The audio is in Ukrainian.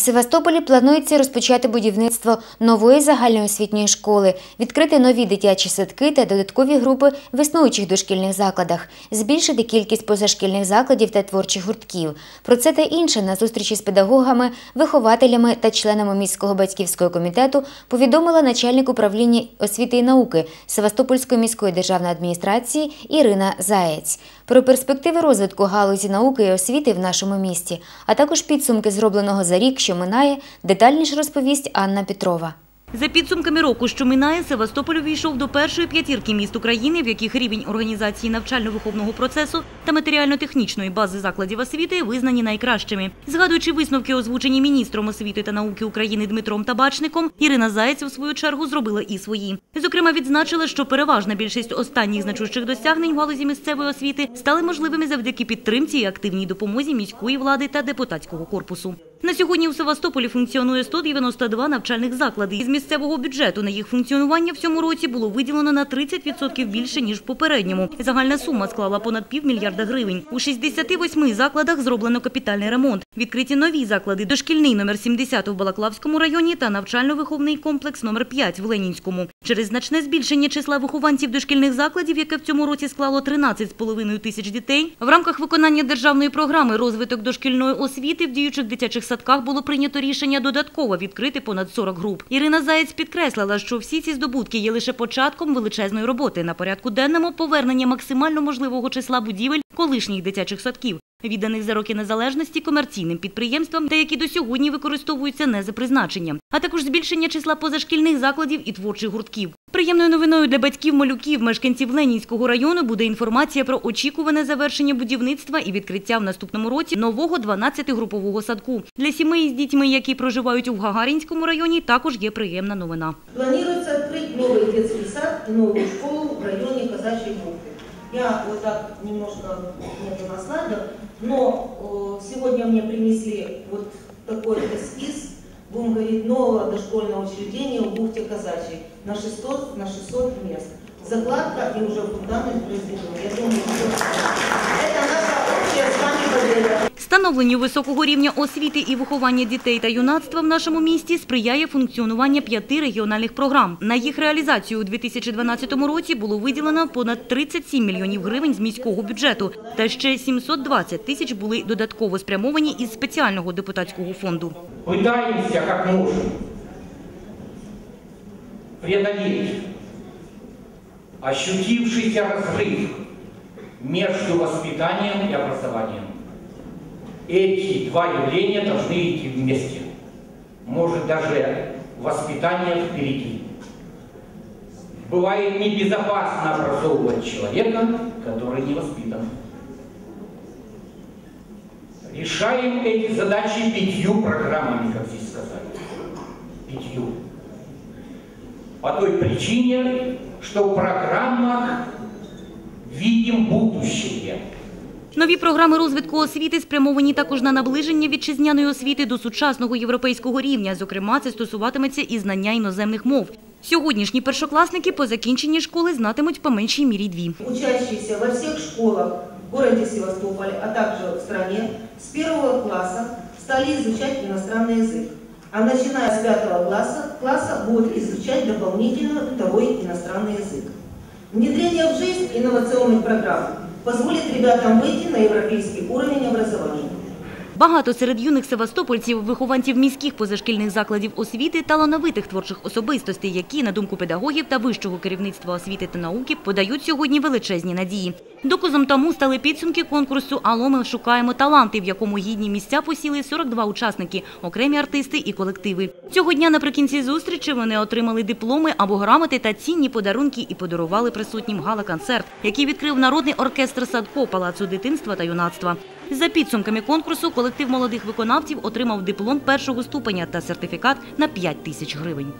Севастополі планується розпочати будівництво нової загальноосвітньої школи, відкрити нові дитячі садки та додаткові групи в існуючих дошкільних закладах, збільшити кількість позашкільних закладів та творчих гуртків. Про це та інше на зустрічі з педагогами, вихователями та членами міського батьківського комітету повідомила начальник управління освіти і науки Севастопольської міської державної адміністрації Ірина Заєць. Про перспективи розвитку галузі науки і освіти в нашому місті, а також підсумки зробленого за рік, що минає, детальніше розповість Анна Петрова. За підсумками року, що минає, Севастополь увійшов до першої п'ятірки міст України, в яких рівень організації навчально-виховного процесу та матеріально-технічної бази закладів освіти визнані найкращими. Згадуючи висновки, озвучені міністром освіти та науки України Дмитром Табачником, Ірина Заєць у свою чергу зробила і свої. Зокрема, відзначила, що переважна більшість останніх значущих досягнень в галузі місцевої освіти стали можливими завдяки підтримці і активній допомозі міської влади та депутатського корпусу. На сьогодні у Севастополі функціонує 192 навчальних заклади. Із місцевого бюджету на їх функціонування в цьому році було виділено на 30% більше, ніж в попередньому. Загальна сума склала понад півмільярда гривень. У 68 закладах зроблено капітальний ремонт. Відкриті нові заклади – дошкільний номер 70 в Балаклавському районі та навчально-виховний комплекс номер 5 в Ленінському. Через значне збільшення числа вихованців дошкільних закладів, яке в цьому році склало 13,5 тисяч дітей, в рамках виконання державної програми «Розвиток дошкільної освіти» в діючих дитячих садках було прийнято рішення додатково відкрити понад 40 груп. Ірина Заєць підкреслила, що всі ці здобутки є лише початком величезної роботи. На порядку денному повернення максимально можливого числа будівель колишніх дитячих садків, відданих за роки незалежності комерційним підприємствам та які до сьогодні використовуються не за призначенням, а також збільшення числа позашкільних закладів і творчих гуртків. Приємною новиною для батьків малюків, мешканців Ленінського району буде інформація про очікуване завершення будівництва і відкриття в наступному році нового 12-групового садку. Для сімей з дітьми, які проживають у Гагарінському районі, також є приємна новина. Планируется открыть новый детский сад и новую школу Я вот так немножко нету на слайдах, но э, сегодня мне принесли вот такой эскиз, будем говорить, нового дошкольного учреждения в бухте Казачьей на 600, на 600 мест. Закладка и уже фундамент произведен. Я думаю, что это Становленню високого рівня освіти і виховання дітей та юнацтва в нашому місті сприяє функціонування п'яти регіональних програм. На їх реалізацію у 2012 році було виділено понад 37 мільйонів гривень з міського бюджету, та ще 720 тисяч були додатково спрямовані із спеціального депутатського фонду. пытаемся как можем преодолеть ощутившийся разрыв между воспитанием и образованием. Эти два явления должны идти вместе. Может даже воспитание впереди. Бывает небезопасно образовывать человека, который не воспитан. Решаем эти задачи пятью программами, как здесь сказали. Пятью. По той причине, что в программах видим будущее. Нові програми розвитку освіти спрямовані також на наближення вітчизняної освіти до сучасного європейського рівня. Зокрема, це стосуватиметься і знання іноземних мов. Сьогоднішні першокласники по закінченні школи знатимуть по меншій мірі дві. Учащиеся во всех школах в городе Севастополе, а также в стране с первого класса стали изучать иностранный язык. А начиная с пятого класса, класса будут изучать дополнительно второй иностранный язык. Внедрение в жизнь инновационных программ позволит ребятам выйти на европейский уровень образования. Багато серед юних севастопольців, вихованців міських позашкільних закладів освіти, талановитих творчих особистостей, які, на думку педагогів та вищого керівництва освіти та науки, подають сьогодні величезні надії. Доказом тому стали підсумки конкурсу «Алло, ми шукаємо таланти», в якому гідні місця посіли 42 учасники, окремі артисти і колективи. Цього дня наприкінці зустрічі вони отримали дипломи або грамоти та цінні подарунки і подарували присутнім гала-концерт, який відкрив народний оркестр Садко Палацу дитинства та юнацтва. За підсумками конкурсу колектив молодих виконавців отримав диплом першого ступеня та сертифікат на 5 тисяч гривень.